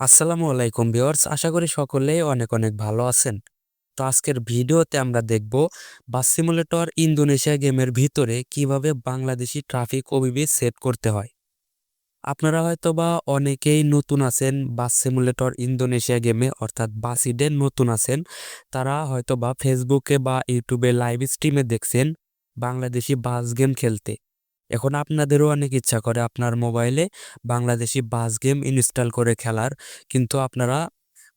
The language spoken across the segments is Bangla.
আসসালামু আলাইকুম ভিউয়ার্স, আশা করি সকলেই অনেক অনেক ভালো আছেন। তো আজকের ভিডিওতে আমরা দেখব বাস সিমুলেটর ইন্দোনেশিয়া গেমের ভিতরে কীভাবে বাংলাদেশি ট্রাফিক ওবিবি সেট করতে হয়। আপনারা হয়তো বা অনেকেই নতুন আছেন বাস সিমুলেটর ইন্দোনেশিয়া গেমে, অর্থাৎ বাসিডে নতুন আছেন। তারা হয়তো বা ফেসবুকে বা ইউটিউবে লাইভ স্ট্রিমে দেখছেন বাংলাদেশি বাস গেম খেলতে। এখন আপনাদেরও অনেক ইচ্ছা করে আপনার মোবাইলে বাংলাদেশি বাস গেম ইনস্টল করে খেলার। কিন্তু আপনারা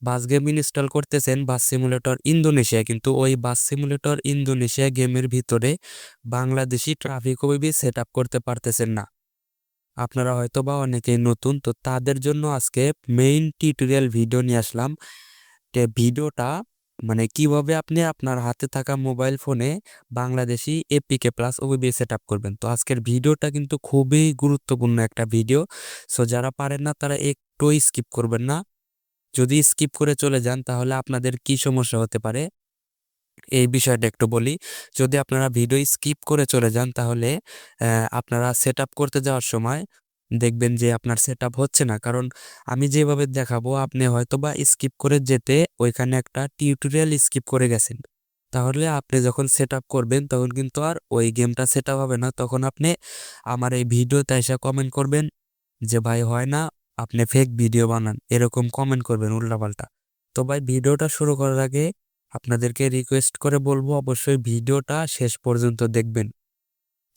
বাস গেম ইনস্টল করতেছেন বাস সিমুলেটর ইন্দোনেশিয়া। কিন্তু ওই বাস সিমুলেটর ইন্দোনেশিয়া গেমের ভিতরে বাংলাদেশি ট্রাফিক ওয়েবি সেট আপ করতে পারতেছেন না। আপনারা হয়তো বা অনেকেই নতুন, তো তাদের জন্য আজকে মেইন টিউটোরিয়াল ভিডিও নিয়ে আসলাম। ভিডিওটা মানে কীভাবে আপনি আপনার হাতে থাকা মোবাইল ফোনে Bangladeshi APK plus OBB set up করবেন? তো আজকের ভিডিওটা কিন্তু খুবই গুরুত্বপূর্ণ একটা ভিডিও। সো যারা পারেন না, তারা একটু স্কিপ করবেন না। যদি স্কিপ করে চলে যান, তাহলে আপনাদের কি সমস্যা হতে পারে? এই বিষয়টা একটু বলি। যদি আপনারা ভিডিও স্কিপ করে চলে যান, তাহলে আপনারা সেট করতে যাওয়ার সময় দেখবেন যে আপনার সেট হচ্ছে না। কারণ আমি যেভাবে দেখাবো, আপনি হয়তো বা স্কিপ করে যেতে ওইখানে একটা টিউটোরিয়াল স্কিপ করে গেছেন। তাহলে আপনি যখন সেট করবেন, তখন কিন্তু আর ওই গেমটা সেট হবে না। তখন আপনি আমার এই ভিডিওতে এসে কমেন্ট করবেন যে, ভাই, হয় না, আপনি ফেক ভিডিও বানান। এরকম কমেন্ট করবেন উল্টাপাল্টা। তো ভাই, ভিডিওটা শুরু করার আগে আপনাদেরকে রিকোয়েস্ট করে বলব, অবশ্যই ভিডিওটা শেষ পর্যন্ত দেখবেন।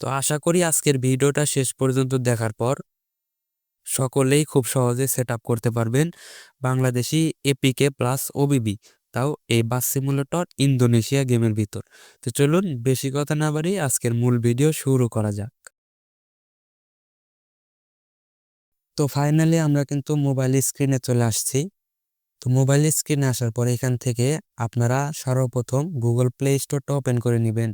তো আশা করি আজকের ভিডিওটা শেষ পর্যন্ত দেখার পর সকলেই খুব সহজে সেট করতে পারবেন। বাংলাদেশি এপিকে প্লাস ওবিবি তাও এই বাস সিমুলেটর ইন্দোনেশিয়া গেমের ভিতর। তো চলুন বেশি কথা না বাড়ি আজকের মূল ভিডিও শুরু করা যাক। তো ফাইনালি আমরা কিন্তু মোবাইল স্ক্রিনে চলে আসছি। তো মোবাইল স্ক্রিনে আসার পর এখান থেকে আপনারা সর্বপ্রথম গুগল প্লে স্টোরটা ওপেন করে নেবেন।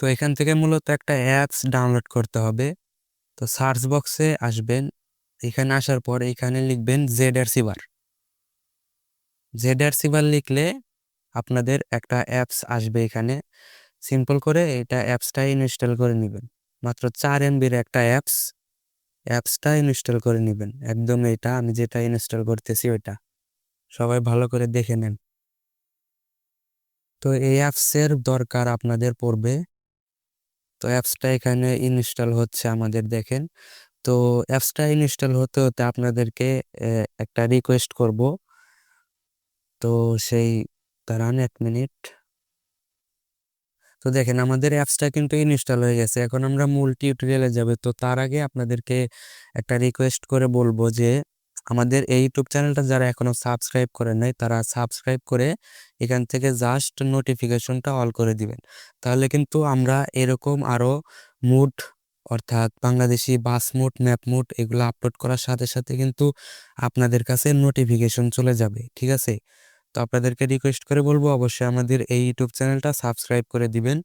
তো এখান থেকে মূলত একটা অ্যাপস ডাউনলোড করতে হবে। তো সার্চ বক্সে আসবেন, এখানে আসার পর এখানে লিখবেন জেড আর সিবার জেড আর সিবার লিখলে আপনাদের একটা অ্যাপস আসবে এখানে। সিম্পল করে এটা অ্যাপসটা ইনস্টল করে নেবেন। মাত্র চার এমবির একটা অ্যাপস অ্যাপসটা ইনস্টল করে নেবেন। একদম এটা, আমি যেটা ইনস্টল করতেছি ওইটা। সবাই ভালো করে দেখে নেন। তো এই অ্যাপসের দরকার আপনাদের পড়বে তো অ্যাপসটা এখানে ইনস্টল হচ্ছে আমাদের দেখেন। তো অ্যাপসটা ইনস্টল হতে হতে আপনাদেরকে একটা রিকোয়েস্ট করব। তো সেই দাঁড়ান এক মিনিট। তো দেখেন, আমাদের অ্যাপসটা কিন্তু ইনস্টল হয়ে গেছে। এখন আমরা মূল টিউটোরিয়ালে যাবে। তো তার আগে আপনাদেরকে একটা রিকোয়েস্ট করে বলব যে আমাদের এই ইউটিউব চ্যানেলটা যারা এখনও সাবস্ক্রাইব করেন নাই, তারা সাবস্ক্রাইব করে এখান থেকে জাস্ট নোটিফিকেশনটা অল করে দিবেন। তাহলে কিন্তু আমরা এরকম আরও মুড অর্থাৎ Bangladeshi bus mod map mod এগুলো আপলোড করার সাথে সাথে কিন্তু আপনাদের কাছে নোটিফিকেশন চলে যাবে, ঠিক আছে? তো আপনাদেরকে রিকোয়েস্ট করে বলব অবশ্যই আমাদের এই ইউটিউব চ্যানেলটা সাবস্ক্রাইব করে দিবেন।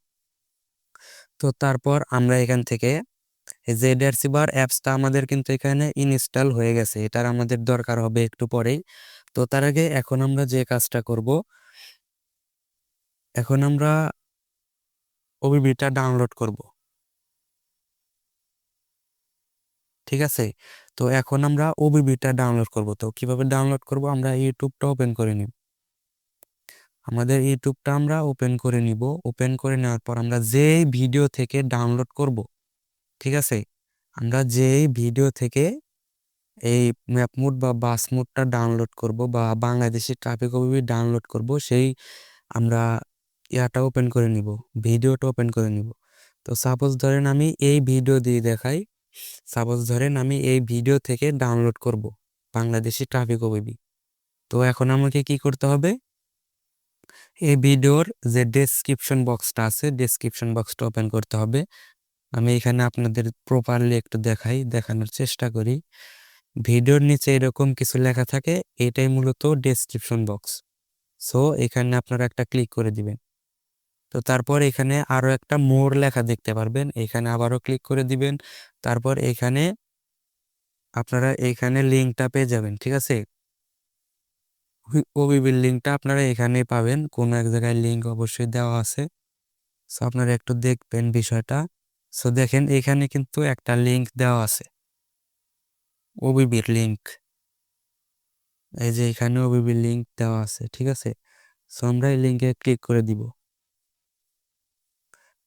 তো তারপর আমরা এখান থেকে যে বার অ্যাপসটা আমাদের কিন্তু এখানে ইনস্টল হয়ে গেছে। এটার আমাদের দরকার হবে একটু পরেই। তো তার আগে এখন আমরা যে কাজটা করব, এখন আমরা ওবিবিটা ডাউনলোড করব। ঠিক আছে? তো এখন আমরা ওবিবিটা ডাউনলোড করব। তো কীভাবে ডাউনলোড করব? আমরা ইউটিউবটা ওপেন করে নিব। আমাদের ইউটিউবটা আমরা ওপেন করে নিব। ওপেন করে নেওয়ার পর আমরা যে ভিডিও থেকে ডাউনলোড করব ঠিক আছে? আমরা যে ভিডিও থেকে এই ম্যাপ মুড বা বাস মুডটা ডাউনলোড করব বা বাংলাদেশি ট্রাফিক ওবিবি ডাউনলোড করব, সেই আমরা ইয়াটা ওপেন করে নিব ভিডিওটা ওপেন করে নিব। তো সাপোজ ধরেন আমি এই ভিডিও দিয়ে দেখাই সাপোজ ধরেন আমি এই ভিডিও থেকে ডাউনলোড করব বাংলাদেশি ট্রাফিক ওবিবি তো এখন আমাকে কি করতে হবে? এই ভিডিওর যে ডেসক্রিপশন বক্সটা আছে ডেসক্রিপশন বক্সটা ওপেন করতে হবে। আমি এখানে আপনাদের প্রপারলি একটু দেখাই, দেখানোর চেষ্টা করি। ভিডিওর নিচে এরকম কিছু লেখা থাকে, এটাই মূলত ডেসক্রিপশন বক্স সো এখানে আপনারা একটা ক্লিক করে দিবেন। তো তারপর এখানে আরও একটা মোর লেখা দেখতে পারবেন, এখানে আবারও ক্লিক করে দিবেন। তারপর এখানে আপনারা এখানে লিঙ্কটা পেয়ে যাবেন, ঠিক আছে? ওবিবির লিঙ্কটা আপনারা এখানে পাবেন, কোনো এক জায়গায় লিঙ্ক অবশ্যই দেওয়া আছে। সো আপনারা একটু দেখবেন বিষয়টা। সো দেখেন, এখানে কিন্তু একটা লিঙ্ক দেওয়া আছে। ওবিবির লিঙ্ক এই যে এখানে ওবিবি লিঙ্ক দেওয়া আছে, ঠিক আছে? সো আমরা এই লিঙ্কে ক্লিক করে দিব।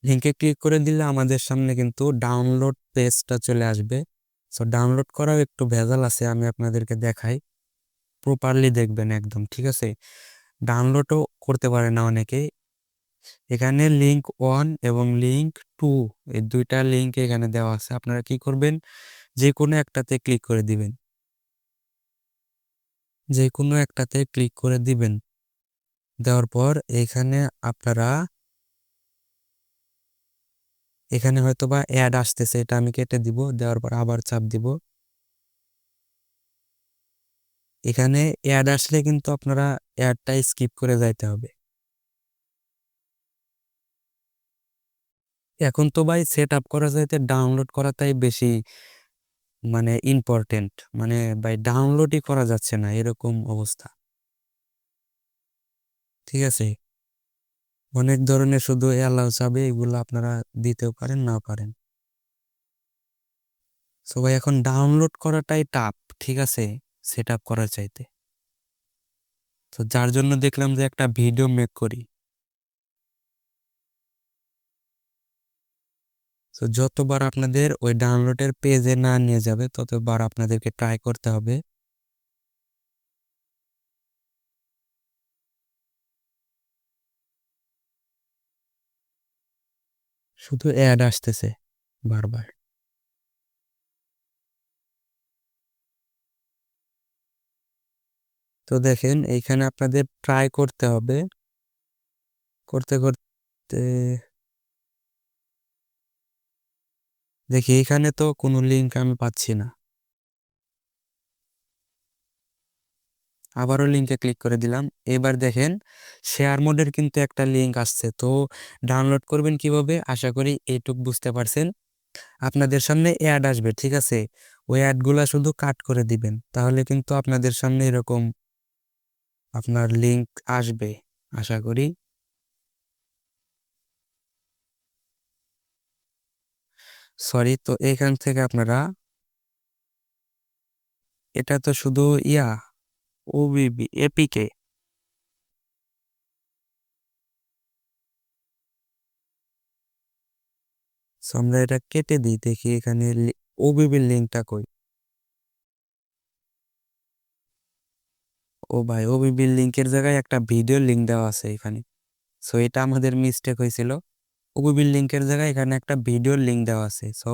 লিঙ্কে ক্লিক করে দিলে আমাদের সামনে কিন্তু ডাউনলোড পেজটা চলে আসবে। সো ডাউনলোড করাও একটু ভেজাল আছে, আমি আপনাদেরকে দেখাই। প্রপারলি দেখবেন একদম, ঠিক আছে? ডাউনলোডও করতে পারে না অনেকে। এখানে লিঙ্ক ওয়ান এবং লিঙ্ক টু এই দুইটা লিঙ্ক এখানে দেওয়া আছে। আপনারা কি করবেন? যে কোনো একটাতে ক্লিক করে দিবেন। যে কোনো একটাতে ক্লিক করে দিবেন। দেওয়ার পর এখানে আপনারা এখানে হয়তো বা অ্যাড আসতেছে, এটা আমি কেটে দিব। দেওয়ার পর আবার চাপ দিব। এখানে অ্যাড আসলে কিন্তু আপনারা অ্যাডটা স্কিপ করে যাইতে হবে। এখন তো ভাই সেট আপ করা যাইতে ডাউনলোড করাটাই বেশি মানে ইম্পর্টেন্ট মানে ভাই ডাউনলোডই করা যাচ্ছে না, এরকম অবস্থা। ঠিক আছে? অনেক ধরনের শুধু অ্যালাউ চাবে, এগুলো আপনারা দিতেও পারেন না পারেন। সো ভাই এখন ডাউনলোড করাটাই টাপ ঠিক আছে? সেট আপ করার চাইতে। তো যার জন্য দেখলাম যে একটা ভিডিও মেক করি। তো যতবার আপনাদের ওই ডাউনলোডের পেজে না নিয়ে যাবে, ততবার আপনাদেরকে ট্রাই করতে হবে। শুধু অ্যাড আসতেছে বারবার। তো দেখেন, এইখানে আপনাদের ট্রাই করতে হবে। করতে করতে দেখি এখানে তো কোনো লিঙ্ক আমি পাচ্ছি না। আবারও লিঙ্কে ক্লিক করে দিলাম। এবার দেখেন শেয়ার মোডের কিন্তু একটা লিঙ্ক আসছে। তো ডাউনলোড করবেন কীভাবে? আশা করি এইটুক বুঝতে পারছেন। আপনাদের সামনে অ্যাড আসবে, ঠিক আছে? ওই অ্যাডগুলা শুধু কাট করে দিবেন। তাহলে কিন্তু আপনাদের সামনে এরকম আপনার লিঙ্ক আসবে, আশা করি। সরি তো এখান থেকে আপনারা এটা তো শুধু ইয়া ওবিবি এপিকে আমরা এটা কেটে দিই, দেখি এখানে ওবিবির লিঙ্কটা কই। ও ভাই ওবিবির লিঙ্কের জায়গায় একটা ভিডিও লিঙ্ক দেওয়া আছে এখানে। সো এটা আমাদের মিস্টেক হয়েছিল। ওবিবির লিঙ্কের জায়গায় এখানে একটা ভিডিওর লিঙ্ক দেওয়া আছে। সো,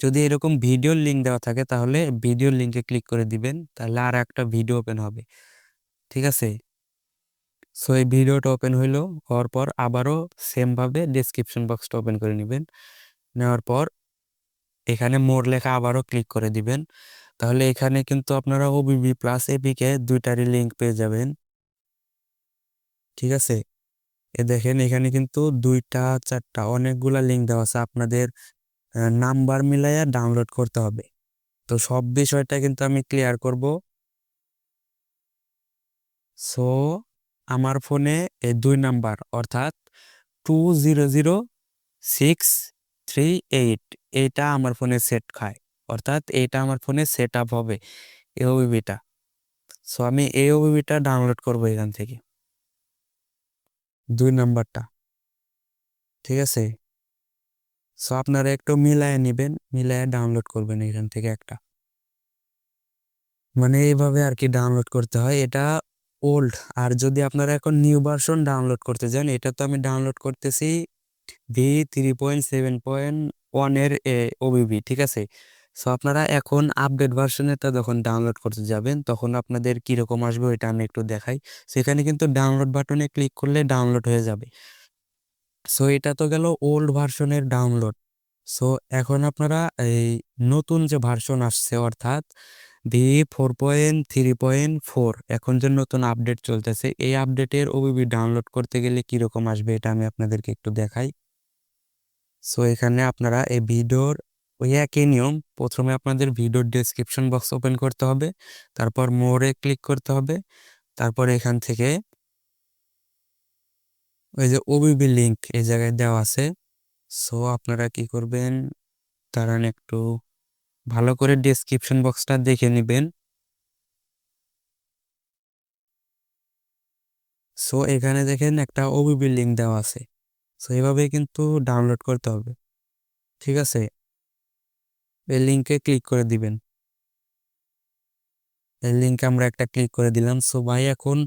যদি এরকম ভিডিওর লিঙ্ক দেওয়া থাকে, তাহলে ভিডিওর লিঙ্কে ক্লিক করে দিবেন, তাহলে আর একটা ভিডিও ওপেন হবে। ঠিক আছে? সো, এই ভিডিওটা ওপেন হইল, হওয়ার পর আবারও সেমভাবে ডিসক্রিপশন বক্সটা ওপেন করে নেবেন। নেওয়ার পর এখানে মোর লেখা আবারও ক্লিক করে দিবেন। তাহলে এখানে কিন্তু আপনারা ওবিবি প্লাস এপিকে দুইটারই লিঙ্ক পেয়ে যাবেন। ঠিক আছে? দেখেন, এখানে কিন্তু দুইটা, চারটা অনেকগুলা লিঙ্ক দেওয়া আছে। আপনাদের নাম্বার মিলাইয়া ডাউনলোড করতে হবে। তো সব বিষয়টা কিন্তু আমি ক্লিয়ার করব। সো আমার ফোনে এই দুই নাম্বার, অর্থাৎ two zero zero six three eight এইটা আমার ফোনে সেট খায়। অর্থাৎ এইটা আমার ফোনে সেট আপ হবে এ ওবিবিটা সো আমি এই ওবিবিটা ডাউনলোড করব এখান থেকে। দুই নাম্বারটা। ঠিক আছে? সো আপনারা একটু মিলায় নেবেন, মিলায় ডাউনলোড করবেন এখান থেকে একটা। মানে এইভাবে আর কি ডাউনলোড করতে হয়। এটা ওল্ড আর যদি আপনারা এখন নিউ ভার্সন ডাউনলোড করতে যান, এটা তো আমি ডাউনলোড করতেছি V three point seven point ওয়ানের ওবিবি ঠিক আছে? সো আপনারা এখন আপডেট ভার্সনেরটা যখন ডাউনলোড করতে যাবেন, তখন আপনাদের কীরকম আসবে ওইটা আমি একটু দেখাই। সেখানে কিন্তু ডাউনলোড বাটনে ক্লিক করলে ডাউনলোড হয়ে যাবে। সো এটা তো গেল ওল্ড ভার্সনের ডাউনলোড সো এখন আপনারা এই নতুন যে ভার্সন আসছে, অর্থাৎ V four point three point four এখন যে নতুন আপডেট চলতেছে, এই আপডেটের ওবিবি ডাউনলোড করতে গেলে কীরকম আসবে এটা আমি আপনাদেরকে একটু দেখাই। সো এখানে আপনারা এই ভিডিওর ওই একই নিয়ম। প্রথমে আপনাদের ভিডিওর ডেসক্রিপশন বক্স ওপেন করতে হবে। তারপর মোড়ে ক্লিক করতে হবে। তারপর এখান থেকে ওই যে ওবিবি লিঙ্ক এই জায়গায় দেওয়া আছে। সো আপনারা কি করবেন? তারা একটু ভালো করে ডেসক্রিপশন বক্সটা দেখে নেবেন। সো এখানে দেখেন একটা ওবিবি লিঙ্ক দেওয়া আছে। সো এভাবে কিন্তু ডাউনলোড করতে হবে। ঠিক আছে? এই লিঙ্কে ক্লিক করে দিবেন। এই লিঙ্কে আমরা একটা ক্লিক করে দিলাম। সো ভাই, এখন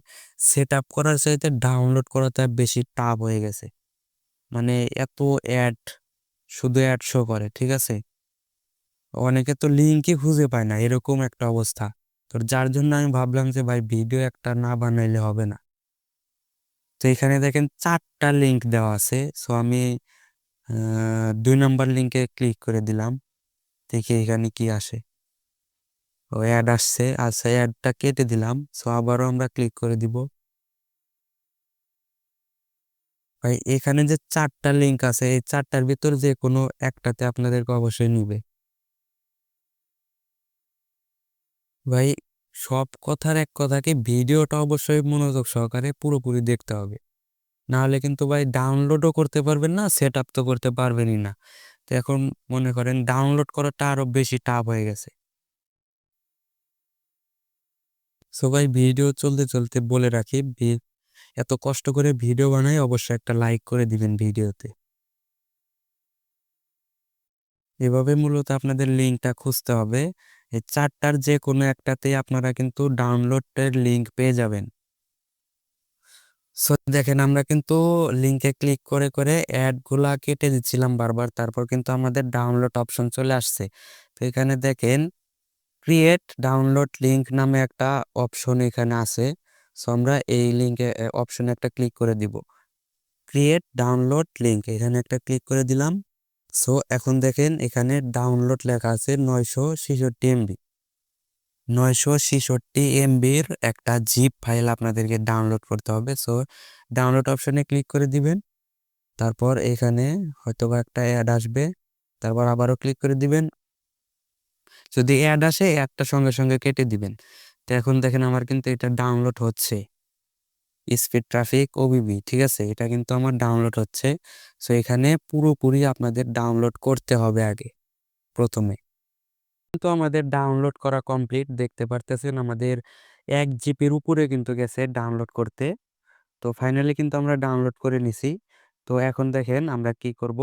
সেট আপ করার চাইতে ডাউনলোড করাটা বেশি টাফ হয়ে গেছে। মানে এত অ্যাড শুধু অ্যাড শো করে, ঠিক আছে? অনেকে তো লিঙ্কই খুঁজে পায় না, এরকম একটা অবস্থা। তো যার জন্য আমি ভাবলাম যে, ভাই ভিডিও একটা না বানাইলে হবে না। তো এখানে দেখেন চারটা লিঙ্ক দেওয়া আছে। সো আমি দুই নম্বর লিঙ্কে ক্লিক করে দিলাম। দেখি এখানে কি আসে। ও অ্যাড আসছে আচ্ছা অ্যাডটা কেটে দিলাম সো আবারও আমরা ক্লিক করে দিব। ভাই, এখানে যে চারটা লিঙ্ক আছে, এই চারটার ভিতর যে কোনো একটাতে আপনাদেরকে অবশ্যই নিবে। ভাই, সব কথার এক কথাকে ভিডিওটা অবশ্যই মনোযোগ সহকারে পুরোপুরি দেখতে হবে। নাহলে কিন্তু ভাই ডাউনলোডও করতে পারবেন না সেট আপ তো করতে পারবেনই না। তো এখন মনে করেন ডাউনলোড করাটা আরও বেশি টাফ হয়ে গেছে। সো ভাই ভিডিও চলতে চলতে বলে রাখি এত কষ্ট করে ভিডিও বানাই, অবশ্যই একটা লাইক করে দিবেন ভিডিওতে এভাবে মূলত আপনাদের লিঙ্কটা খুঁজতে হবে। এই চারটার যে কোনো একটাতে আপনারা কিন্তু ডাউনলোডের লিঙ্ক পেয়ে যাবেন। সো দেখেন, আমরা কিন্তু লিঙ্কে ক্লিক করে করে অ্যাডগুলা কেটে দিচ্ছিলাম বারবার। তারপর কিন্তু আমাদের ডাউনলোড অপশন চলে আসছে। তো এখানে দেখেন ক্রিয়েট ডাউনলোড লিঙ্ক নামে একটা অপশন এখানে আছে। সো আমরা এই লিঙ্কে অপশনে একটা ক্লিক করে দিব। ক্রিয়েট ডাউনলোড লিঙ্ক এখানে একটা ক্লিক করে দিলাম। সো এখন দেখেন, এখানে ডাউনলোড লেখা আছে নয়শো ছেষট্টি এমবি নয়শো ছেষট্টি এমবির একটা জিপ ফাইল আপনাদেরকে ডাউনলোড করতে হবে। সো ডাউনলোড অপশনে ক্লিক করে দিবেন। তারপর এখানে হয়তো একটা অ্যাড আসবে। তারপর আবারও ক্লিক করে দিবেন। যদি অ্যাড আসে অ্যাডটা সঙ্গে সঙ্গে কেটে দিবেন। তো এখন দেখেন আমার কিন্তু এটা ডাউনলোড হচ্ছে। স্পিড ট্রাফিক ওবিবি ঠিক আছে? এটা কিন্তু আমার ডাউনলোড হচ্ছে। সো এখানে পুরোপুরি আপনাদের ডাউনলোড করতে হবে আগে, প্রথমে। কিন্তু আমাদের ডাউনলোড করা কমপ্লিট দেখতে পারতেছেন আমাদের এক জিপির উপরে কিন্তু গেছে ডাউনলোড করতে। তো ফাইনালি কিন্তু আমরা ডাউনলোড করে নিছি। তো এখন দেখেন আমরা কি করব?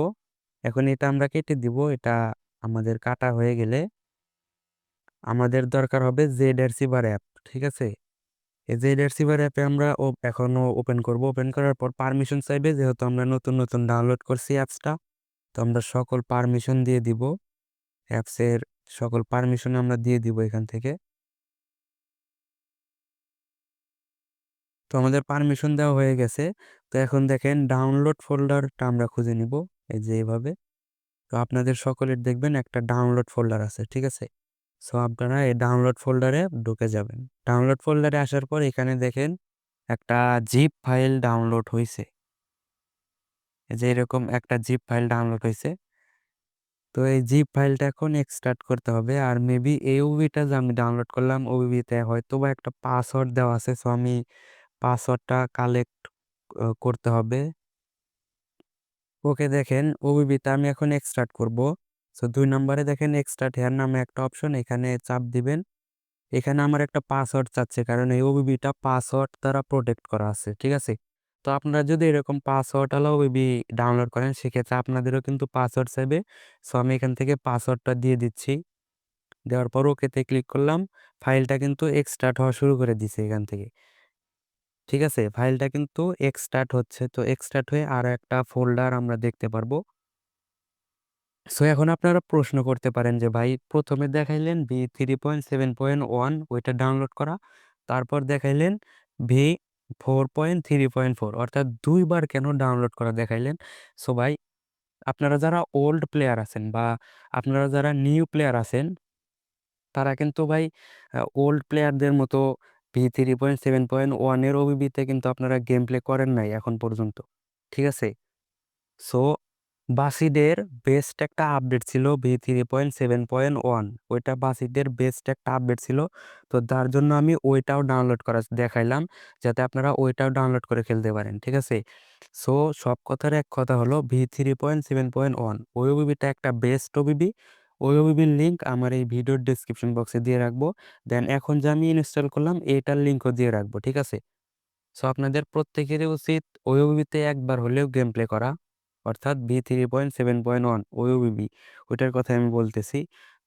এখন এটা আমরা কেটে দিব, এটা আমাদের কাটা হয়ে গেলে আমাদের দরকার হবে জেড সিভার অ্যাপ ঠিক আছে? এই জেড সিভার অ্যাপে আমরা এখনও ওপেন করব। ওপেন করার পর পারমিশন চাইবে, যেহেতু আমরা নতুন নতুন ডাউনলোড করছি অ্যাপসটা তো আমরা সকল পারমিশন দিয়ে দিব। অ্যাপসের সকল পারমিশন আমরা দিয়ে দিব এখান থেকে। তো আমাদের পারমিশন দেওয়া হয়ে গেছে। তো এখন দেখেন ডাউনলোড ফোল্ডারটা আমরা খুঁজে নিব, এই যে এইভাবে তো আপনাদের সকলের দেখবেন একটা ডাউনলোড ফোল্ডার আছে, ঠিক আছে? সো আপনারা এই ডাউনলোড ফোল্ডারে ঢুকে যাবেন। ডাউনলোড ফোল্ডারে আসার পর এখানে দেখেন একটা জিপ ফাইল ডাউনলোড হয়েছে যে এরকম একটা জিপ ফাইল ডাউনলোড হয়েছে তো এই জিপ ফাইলটা এখন এক্সট্রাক্ট করতে হবে। আর মেবি এই ওবিটা যে আমি ডাউনলোড করলাম ওবিতে হয়তো বা একটা পাসওয়ার্ড দেওয়া আছে। সো আমি পাসওয়ার্ডটা কালেক্ট করতে হবে। ওকে দেখেন ওবিবিতে আমি এখন এক্সট্রাক্ট করব। সো দুই নম্বরে দেখেন এক্সট্রাক্ট হেয়ার নামে একটা অপশন এখানে চাপ দিবেন। এখানে আমার একটা পাসওয়ার্ড চাচ্ছে, কারণ এই ওবিবিটা পাসওয়ার্ড দ্বারা প্রোটেক্ট করা আছে, ঠিক আছে? তো আপনারা যদি এরকম পাসওয়ার্ড আলা ওবিবি ডাউনলোড করেন, সেক্ষেত্রে আপনাদেরও কিন্তু পাসওয়ার্ড চাইবে। সো আমি এখান থেকে পাসওয়ার্ডটা দিয়ে দিচ্ছি। দেওয়ার পর ওকেতে ক্লিক করলাম ফাইলটা কিন্তু এক্সট্রাক্ট হওয়া শুরু করে দিছে এখান থেকে। ঠিক আছে? ফাইলটা কিন্তু এক্সট্রাক্ট হচ্ছে। তো এক্সট্রাক্ট হয়ে আরও একটা ফোল্ডার আমরা দেখতে পারব। সো এখন আপনারা প্রশ্ন করতে পারেন যে, ভাই, প্রথমে দেখাইলেন V three point seven point one ওইটা ডাউনলোড করা। তারপর দেখাইলেন V four point three point four অর্থাৎ দুইবার কেন ডাউনলোড করা দেখাইলেন? সো ভাই, আপনারা যারা ওল্ড প্লেয়ার আছেন বা আপনারা যারা নিউ প্লেয়ার আছেন, তারা কিন্তু ভাই ওল্ড প্লেয়ারদের মতো V three point seven point ওয়ানের ওবিবিতে কিন্তু আপনারা গেম প্লে করেন নাই এখন পর্যন্ত। ঠিক আছে? সো বাসিদের বেস্ট একটা আপডেট ছিল V three point seven point one ওইটা বাসিদের বেস্ট একটা আপডেট ছিল। তো তার জন্য আমি ওইটাও ডাউনলোড করা দেখাইলাম, যাতে আপনারা ওইটাও ডাউনলোড করে খেলতে পারেন, ঠিক আছে? সো সব কথার এক কথা হলো V three point seven point one ওই ওবিবিটা একটা বেস্ট ওবিবি। ওই ওবিবির লিঙ্ক আমার এই ভিডিওর ডিসক্রিপশন বক্সে দিয়ে রাখব। দেন এখন যে আমি ইনস্টল করলাম এইটার লিঙ্কও দিয়ে রাখব, ঠিক আছে? সো আপনাদের প্রত্যেকেরই উচিত ওইবিতে একবার হলেও গেম প্লে করা। অর্থাৎ V three point seven point one OBB ওইটার কথা আমি বলতেছি।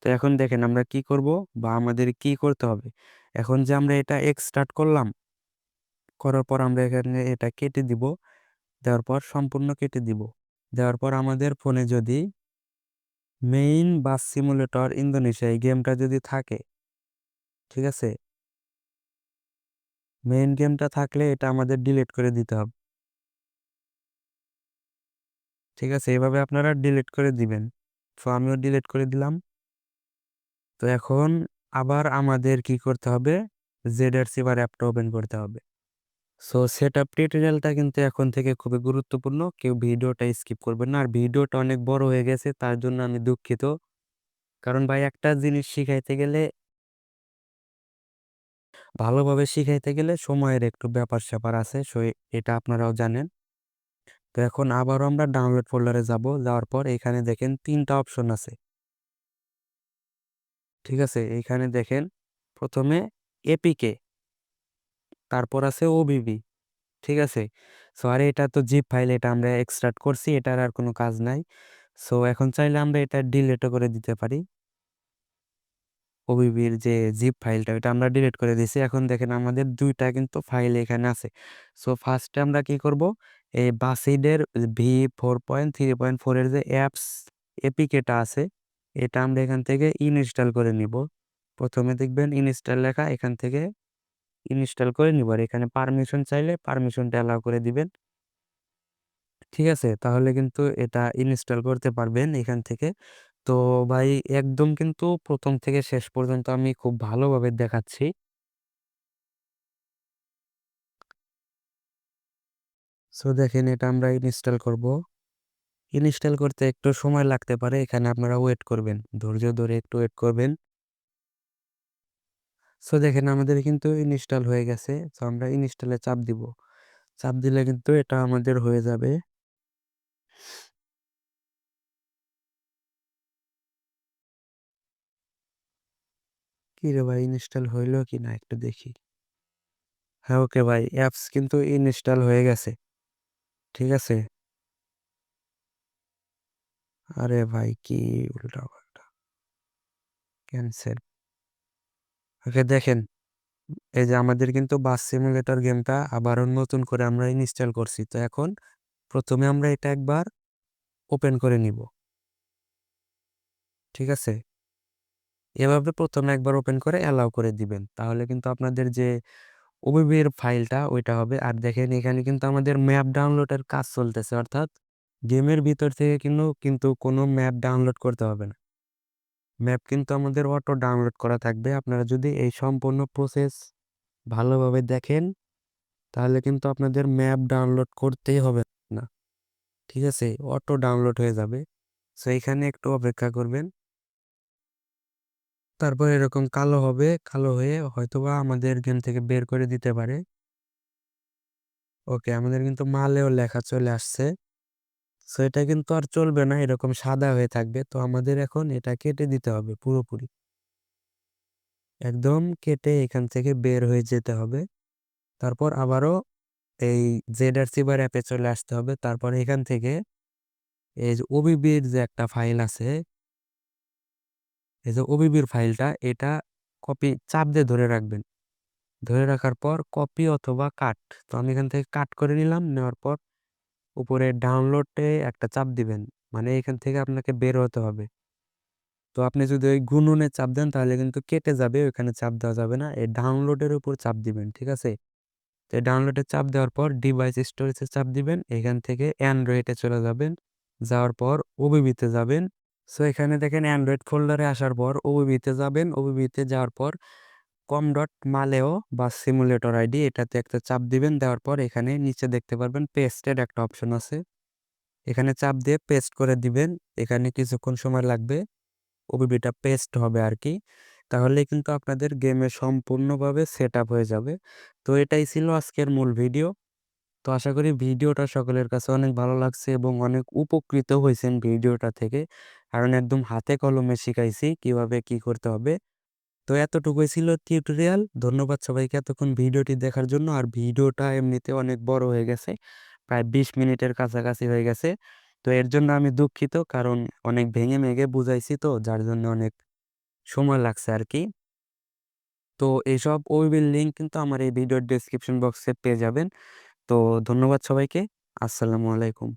তো এখন দেখেন আমরা কি করব বা আমাদের কি করতে হবে? এখন যে আমরা এটা এক্স স্টার্ট করলাম, করার পর আমরা এখানে এটা কেটে দিব, দেওয়ার পর সম্পূর্ণ কেটে দিব। দেওয়ার পর আমাদের ফোনে যদি মেইন বাস সিমুলেটর ইন্দোনেশিয়া এই গেমটা যদি থাকে, ঠিক আছে? মেইন গেমটা থাকলে এটা আমাদের ডিলিট করে দিতে হবে। ঠিক আছে, এভাবে আপনারা ডিলিট করে দিবেন। তো আমিও ডিলিট করে দিলাম। তো এখন আবার আমাদের কি করতে হবে? জেডআরসি বার অ্যাপটা ওপেন করতে হবে। সো সেট আপ টিউটোরিয়ালটা কিন্তু এখন থেকে খুবই গুরুত্বপূর্ণ। কেউ ভিডিওটা স্কিপ করবেন না। আর ভিডিওটা অনেক বড় হয়ে গেছে, তার জন্য আমি দুঃখিত। কারণ ভাই, একটা জিনিস শিখাইতে গেলে ভালোভাবে শিখাইতে গেলে সময়ের একটু ব্যাপার স্যাপার আছে, সো এটা আপনারাও জানেন। তো এখন আবারও আমরা ডাউনলোড ফোল্ডারে যাব। যাওয়ার পর এখানে দেখেন তিনটা অপশন আছে। ঠিক আছে? এখানে দেখেন প্রথমে এপিকে তারপর আছে ওবিবি ঠিক আছে? সো আর এটা তো জিপ ফাইল এটা আমরা এক্সট্রাক্ট করছি, এটার আর কোনো কাজ নাই। সো এখন চাইলে আমরা এটা ডিলেটও করে দিতে পারি। ওবিবির যে জিপ ফাইলটা ওটা আমরা ডিলিট করে দিয়েছি। এখন দেখেন আমাদের দুইটা কিন্তু ফাইল এখানে আছে। সো ফার্স্টে আমরা কি করব? এই বাসিডের V four point three point ফোরের যে অ্যাপস এপিকেটা আছে। এটা আমরা এখান থেকে ইনস্টল করে নিব। প্রথমে দেখবেন ইনস্টল লেখা, এখান থেকে ইনস্টল করে নিব। আর এখানে পারমিশন চাইলে পারমিশনটা অ্যালাউ করে দিবেন। ঠিক আছে? তাহলে কিন্তু এটা ইনস্টল করতে পারবেন এখান থেকে। তো ভাই, একদম কিন্তু প্রথম থেকে শেষ পর্যন্ত আমি খুব ভালোভাবে দেখাচ্ছি। সো দেখেন এটা আমরা ইনস্টল করব। ইনস্টল করতে একটু সময় লাগতে পারে, এখানে আপনারা ওয়েট করবেন। ধৈর্য ধরে একটু ওয়েট করবেন। সো দেখেন আমাদের কিন্তু ইনস্টল হয়ে গেছে। তো আমরা ইনস্টলে চাপ দিব। চাপ দিলে কিন্তু এটা আমাদের হয়ে যাবে। কি রে ভাই ইনস্টল হইল কি না? একটু দেখি। হ্যাঁ ওকে ভাই অ্যাপস কিন্তু ইনস্টল হয়ে গেছে। ঠিক আছে? আরে ভাই, কি উল্টা পাল্টা। ক্যান্সেল ওকে দেখেন, এই যে আমাদের কিন্তু বাস সিমুলেটর গেমটা আবারও নতুন করে আমরা ইনস্টল করছি। তো এখন প্রথমে আমরা এটা একবার ওপেন করে নিব। ঠিক আছে? এভাবে প্রথমে একবার ওপেন করে অ্যালাউ করে দিবেন। তাহলে কিন্তু আপনাদের যে ওবিবির ফাইলটা ওইটা হবে। আর দেখেন এখানে কিন্তু আমাদের ম্যাপ ডাউনলোডের কাজ চলতেছে, অর্থাৎ গেমের ভিতর থেকে কিন্তু কিন্তু কোনো ম্যাপ ডাউনলোড করতে হবে না। ম্যাপ কিন্তু আমাদের অটো ডাউনলোড করা থাকবে। আপনারা যদি এই সম্পূর্ণ প্রসেস ভালোভাবে দেখেন, তাহলে কিন্তু আপনাদের ম্যাপ ডাউনলোড করতেই হবে না। ঠিক আছে? অটো ডাউনলোড হয়ে যাবে। সো এখানে একটু অপেক্ষা করবেন। তারপর এরকম কালো হবে, কালো হয়ে হয়তোবা আমাদের গেম থেকে বের করে দিতে পারে। ওকে আমাদের কিন্তু মালেও লেখা চলে আসছে। সো এটা কিন্তু আর চলবে না, এরকম সাদা হয়ে থাকবে। তো আমাদের এখন এটা কেটে দিতে হবে পুরোপুরি। একদম কেটে এখান থেকে বের হয়ে যেতে হবে। তারপর আবারও এই জেডআরসি বার অ্যাপে চলে আসতে হবে। তারপর এখান থেকে এই যে ওবিবির যে একটা ফাইল আছে এই যে ওবিবির ফাইলটা, এটা কপি চাপ দিয়ে ধরে রাখবেন। ধরে রাখার পর কপি অথবা কাট। তো আমি এখান থেকে কাট করে নিলাম, নেওয়ার পর উপরে ডাউনলোডে একটা চাপ দিবেন। মানে এখান থেকে আপনাকে বের হতে হবে। তো আপনি যদি ওই গুনুনে চাপ দেন, তাহলে কিন্তু কেটে যাবে, ওইখানে চাপ দেওয়া যাবে না। এই ডাউনলোডের উপর চাপ দিবেন, ঠিক আছে? তো ডাউনলোডে চাপ দেওয়ার পর ডিভাইস স্টোরেজে চাপ দিবেন। এখান থেকে অ্যান্ড্রয়েডে চলে যাবেন। যাওয়ার পর ওবিবিতে যাবেন। সো এখানে দেখেন অ্যান্ড্রয়েড ফোল্ডারে আসার পর ওবিবিতে যাবেন। ওবিবিতে যাওয়ার পর কম ডট মালেও বা সিমুলেটর আইডি এটাতে একটা চাপ দিবেন। দেওয়ার পর এখানে নিচে দেখতে পারবেন পেস্টের একটা অপশন আছে। এখানে চাপ দিয়ে পেস্ট করে দিবেন। এখানে কিছুক্ষণ সময় লাগবে। ওবিবিটা পেস্ট হবে আর কি তাহলে কিন্তু আপনাদের গেমে সম্পূর্ণভাবে সেট হয়ে যাবে। তো এটাই ছিল আজকের মূল ভিডিও তো আশা করি ভিডিওটা সকলের কাছে অনেক ভালো লাগছে এবং অনেক উপকৃত হয়েছেন ভিডিওটা থেকে। কারণ একদম হাতে কলমে শিখাইছি কীভাবে কি করতে হবে। তো এতটুকুই ছিল টিউটোরিয়াল। ধন্যবাদ সবাইকে এতক্ষণ ভিডিওটি দেখার জন্য। আর ভিডিওটা এমনিতে অনেক বড় হয়ে গেছে, প্রায় বিশ মিনিটের কাছাকাছি হয়ে গেছে। তো এর জন্য আমি দুঃখিত কারণ অনেক ভেঙে ভেঙে বুঝাইছি তো, যার জন্য অনেক সময় লাগছে আর কি তো এইসব ওয়েবের লিঙ্ক কিন্তু আমার এই ভিডিওর ডেসক্রিপশন বক্সে পেয়ে যাবেন। তো ধন্যবাদ সবাইকে। আসসালামু আলাইকুম।